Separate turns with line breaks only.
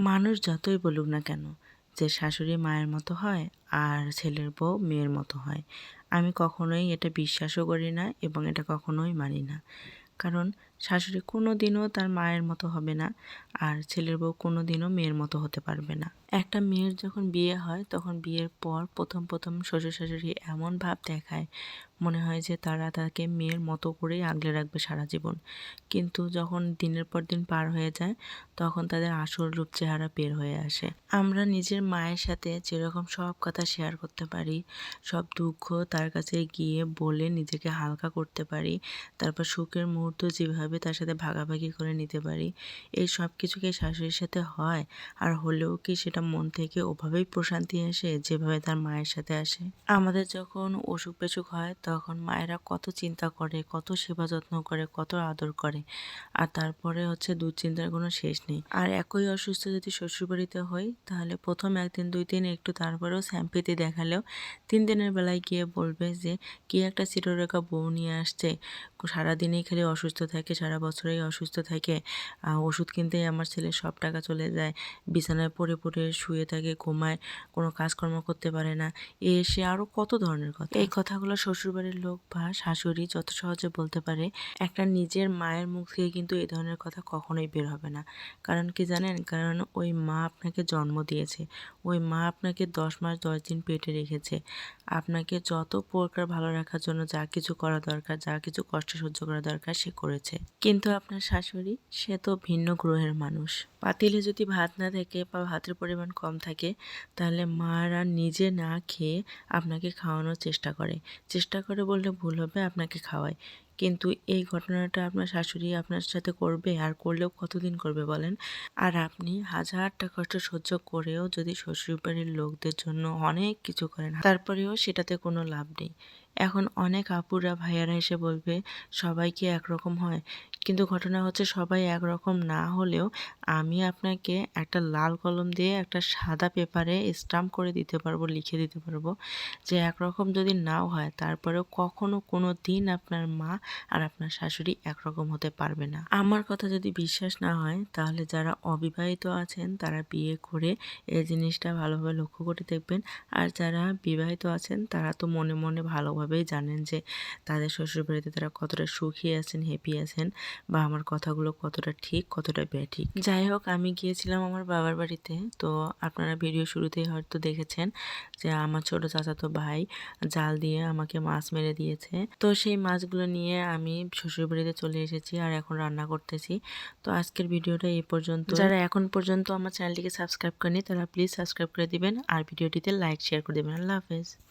মানুষ যতই বলুক না কেন, যে শাশুড়ি মায়ের মতো হয় আর ছেলের বউ মেয়ের মতো হয়, আমি কখনোই এটা বিশ্বাসও করি না এবং এটা কখনোই মানি না। কারণ শাশুড়ি কোনো দিনও তার মায়ের মতো হবে না আর ছেলের বউ কোনো দিনও মেয়ের মতো হতে পারবে না। একটা মেয়ের যখন বিয়ে হয়, তখন বিয়ের পর প্রথম প্রথম শ্বশুর শাশুড়ি এমন ভাব দেখায়, মনে হয় যে তারা তাকে মেয়ের মতো করেই আগলে রাখবে সারা জীবন। কিন্তু যখন দিনের পর দিন পার হয়ে যায়, তখন তাদের আসল রূপ চেহারা বের হয়ে আসে। আমরা নিজের মায়ের সাথে যেরকম সব কথা শেয়ার করতে পারি, সব দুঃখ তার কাছে গিয়ে বলে নিজেকে হালকা করতে পারি, তারপর সুখের মুহূর্ত যেভাবে তার সাথে ভাগাভাগি করে নিতে পারি, এই সব কিছুকে শাশুড়ির সাথে হয়? আর হলেও কি সেটা মন থেকে ওভাবেই প্রশান্তি আসে যেভাবে তার মায়ের সাথে আসে। আমাদের যখন অসুখ বেসুখ হয়, তখন মায়েরা কত চিন্তা করে, কত সেবা যত্ন করে, কত আদর করে। আর তারপরে হচ্ছে দুশ্চিন্তার কোনো শেষ নেই। আর একই অসুস্থ যদি শ্বশুরবাড়িতে হই তাহলে প্রথম একদিন, দুই দিন একটু তারপরেও স্যাম্পিতি দেখালেও তিন দিনের বেলায় গিয়ে বলবে যে, কি একটা চিররেখা বউ নিয়ে আসছে সারাদিনেই খালি অসুস্থ থাকে, সারা বছরেই অসুস্থ থাকে। ওষুধ কিনতেই আমার ছেলে সব টাকা চলে যায়। বিছানায় পড়ে পড়ে শুয়ে থাকে, ঘুমায়, কোনো কাজকর্ম করতে পারে না। এ এসে আরও কত ধরনের কথা। এই কথাগুলো শ্বশুরবাড়ির লোক বা শাশুড়ি যত সহজে বলতে পারে, একটা নিজের মায়ের মুখ থেকে কিন্তু এই ধরনের কথা কখনোই বের হবে না। কারণ কি জানেন? কারণ ওই মা আপনাকে জন্ম দিয়েছে। ওই মা আপনাকে দশ মাস, দশ দিন পেটে রেখেছে। আপনাকে যত প্রকার ভালো রাখার জন্য যা কিছু করা দরকার, যা কিছু কষ্ট সহ্য করা দরকার সে করেছে। কিন্তু আপনার শাশুড়ি, সে তো ভিন্ন গ্রহের মানুষ। পাতিলে যদি ভাত না থাকে বা ভাতের পরিমাণ কম থাকে, তাহলে মারা নিজে না খেয়ে আপনাকে খাওয়ানোর চেষ্টা করে। চেষ্টা করে বললে ভুল হবে, আপনাকে খাওয়ায়। কিন্তু এই ঘটনাটা আপনার শাশুড়ি আপনার সাথে করবে আর করলেও কতদিন করবে বলেন? আর আপনি হাজারটা কষ্ট সহ্য করেও যদি শ্বশুরবাড়ির লোকদের জন্য অনেক কিছু করেন, তারপরেও সেটাতে কোনো লাভ নেই। এখন অনেক আপুরা ভাইয়ারা এসে বলবে সবাই কি একরকম হয়? কিন্তু ঘটনা হচ্ছে সবাই একরকম না হলেও আমি আপনাকে একটা লাল কলম দিয়ে একটা সাদা পেপারে স্টাম্প করে দিতে পারব, লিখে দিতে পারব যে একরকম যদি নাও হয় তারপরেও কখনো কোনো দিন আপনার মা আর আপনার শাশুড়ি একরকম হতে পারবে না। আমার কথা যদি বিশ্বাস না হয় তাহলে যারা অবিবাহিত আছেন তারা বিয়ে করে এই জিনিসটা ভালোভাবে লক্ষ্য করে দেখবেন। আর যারা বিবাহিত আছেন তারা তো মনে মনে ভালোভাবেই জানেন যে তাদের শ্বশুরবাড়িতে তারা কতটা সুখী আছেন হ্যাপি আছেন। বা আমার কথাগুলো কতটা ঠিক, কতটা ব্যাঠিক। যাই হোক, আমি গিয়েছিলাম আমার বাবার বাড়িতে। তো আপনারা ভিডিও শুরুতেই হয়তো দেখেছেন যে আমার ছোট চাচাতো ভাই জাল দিয়ে আমাকে মাছ মেরে দিয়েছে। তো সেই মাছগুলো নিয়ে আমি শ্বশুরবাড়িতে চলে এসেছি আর এখন রান্না করতেছি। তো আজকের ভিডিওটা এই পর্যন্ত। যারা এখন পর্যন্ত আমার চ্যানেলটিকে সাবস্ক্রাইব করেনি তারা প্লিজ সাবস্ক্রাইব করে দিবেন আর ভিডিওটিতে লাইক, শেয়ার করে দেবেন। আল্লাহ হাফেজ।